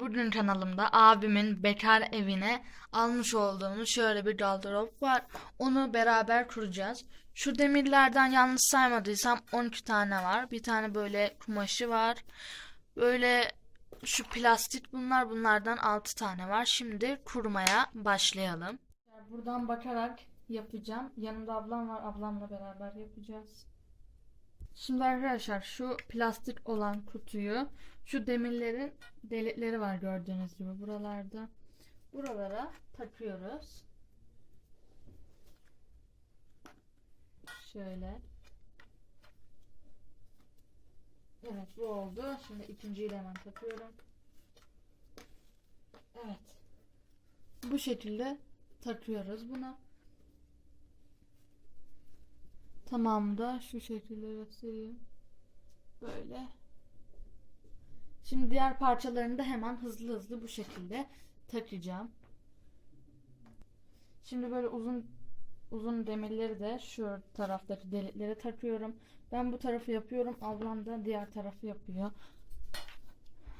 Bugün kanalımda abimin bekar evine almış olduğumuz şöyle bir gardırop var. Onu beraber kuracağız. Şu demirlerden yanlış saymadıysam 12 tane var. Bir tane böyle kumaşı var. Böyle şu plastik bunlar bunlardan 6 tane var. Şimdi kurmaya başlayalım. Buradan bakarak yapacağım. Yanımda ablam var. Ablamla beraber yapacağız. Şimdi arkadaşlar şu plastik olan kutuyu şu demirlerin delikleri var gördüğünüz gibi buralarda. Buralara takıyoruz. Şöyle. Evet bu oldu. Şimdi ikinciyi de hemen takıyorum. Evet. Bu şekilde takıyoruz buna. Tamam da şu şekilde göstereyim. Böyle. Şimdi diğer parçalarını da hemen hızlı hızlı bu şekilde takacağım. Şimdi böyle uzun uzun demirleri de şu taraftaki deliklere takıyorum. Ben bu tarafı yapıyorum. Ablam da diğer tarafı yapıyor.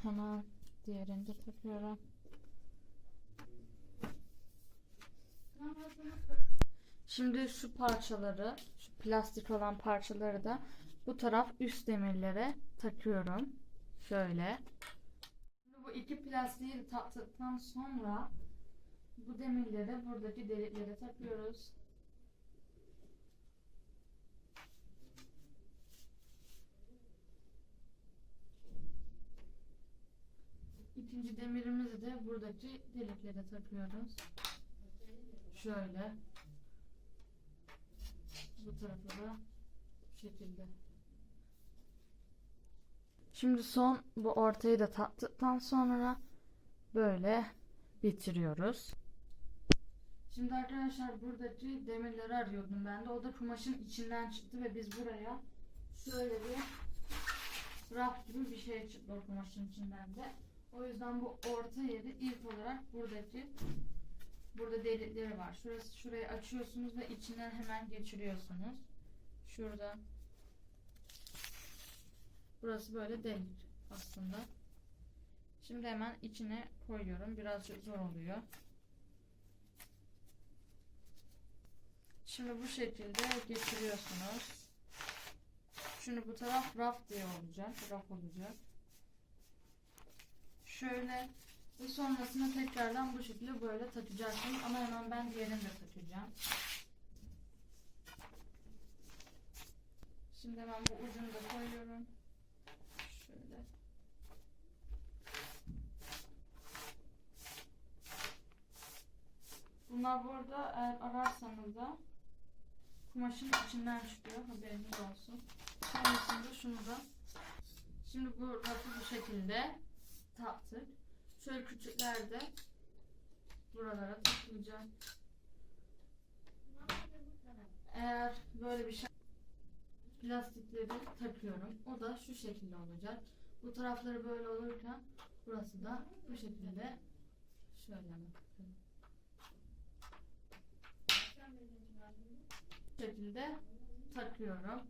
Hemen diğerini de takıyorum. Şimdi şu parçaları, şu plastik olan parçaları da bu taraf üst demirlere takıyorum. Şöyle. Şimdi bu iki plastiği taktıktan sonra bu demirleri buradaki deliklere takıyoruz. İkinci demirimizi de buradaki deliklere takıyoruz. Şöyle. Bu tarafa da bu şekilde. Şimdi son bu ortayı da taktıktan sonra böyle bitiriyoruz. Şimdi arkadaşlar buradaki demirleri arıyordum ben de. O da kumaşın içinden çıktı ve biz buraya şöyle bir raf gibi bir şey çıktı o kumaşın içinden de. O yüzden bu orta yeri ilk olarak buradaki Burada delikleri var. Şurası şurayı açıyorsunuz ve içinden hemen geçiriyorsunuz. Şurada. Burası böyle delik aslında. Şimdi hemen içine koyuyorum. Birazcık zor oluyor. Şimdi bu şekilde geçiriyorsunuz. Şimdi bu taraf raf diye olacak. Raf olacak. Şöyle ve sonrasında tekrardan bu şekilde böyle takacaksınız. Ama hemen ben diğerini de takacağım. Şimdi hemen bu ucunu da koyuyorum. Şöyle. Bunlar burada eğer ararsanız da kumaşın içinden çıkıyor. Haberiniz olsun. Sonrasında şunu da Şimdi bu rafı bu şekilde taktık. Şöyle küçükler de buralara takılacak. Eğer böyle bir şey plastikleri takıyorum. O da şu şekilde olacak. Bu tarafları böyle olurken burası da bu şekilde şöyle bakın. Bu şekilde takıyorum.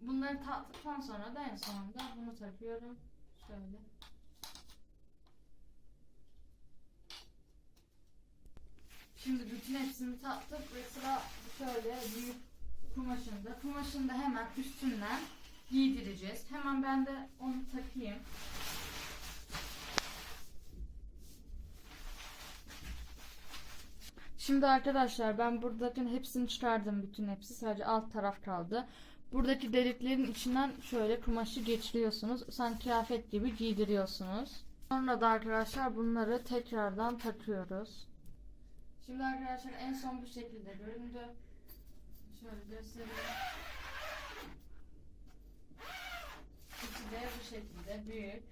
Bunları taktıktan sonra da en sonunda bunu takıyorum. Şöyle. Şimdi bütün hepsini taktık ve sıra şöyle büyük kumaşında. Kumaşını da hemen üstünden giydireceğiz. Hemen ben de onu takayım. Şimdi arkadaşlar ben buradaki hepsini çıkardım bütün hepsi sadece alt taraf kaldı. Buradaki deliklerin içinden şöyle kumaşı geçiriyorsunuz. Sanki kıyafet gibi giydiriyorsunuz. Sonra da arkadaşlar bunları tekrardan takıyoruz. Şimdi arkadaşlar en son bu şekilde göründü. Şöyle göstereyim. İçi de bu şekilde büyük.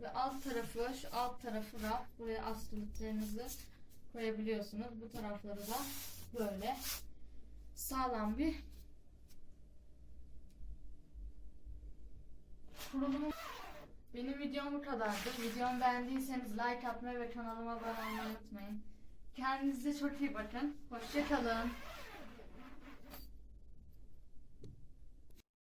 Ve alt tarafı, şu alt tarafı raf. Buraya askılıklarınızı koyabiliyorsunuz. Bu tarafları da böyle sağlam bir kurulumu. Benim videom bu kadardı. Videomu beğendiyseniz like atmayı ve kanalıma abone olmayı unutmayın. Kendinize çok iyi bakın. Hoşçakalın.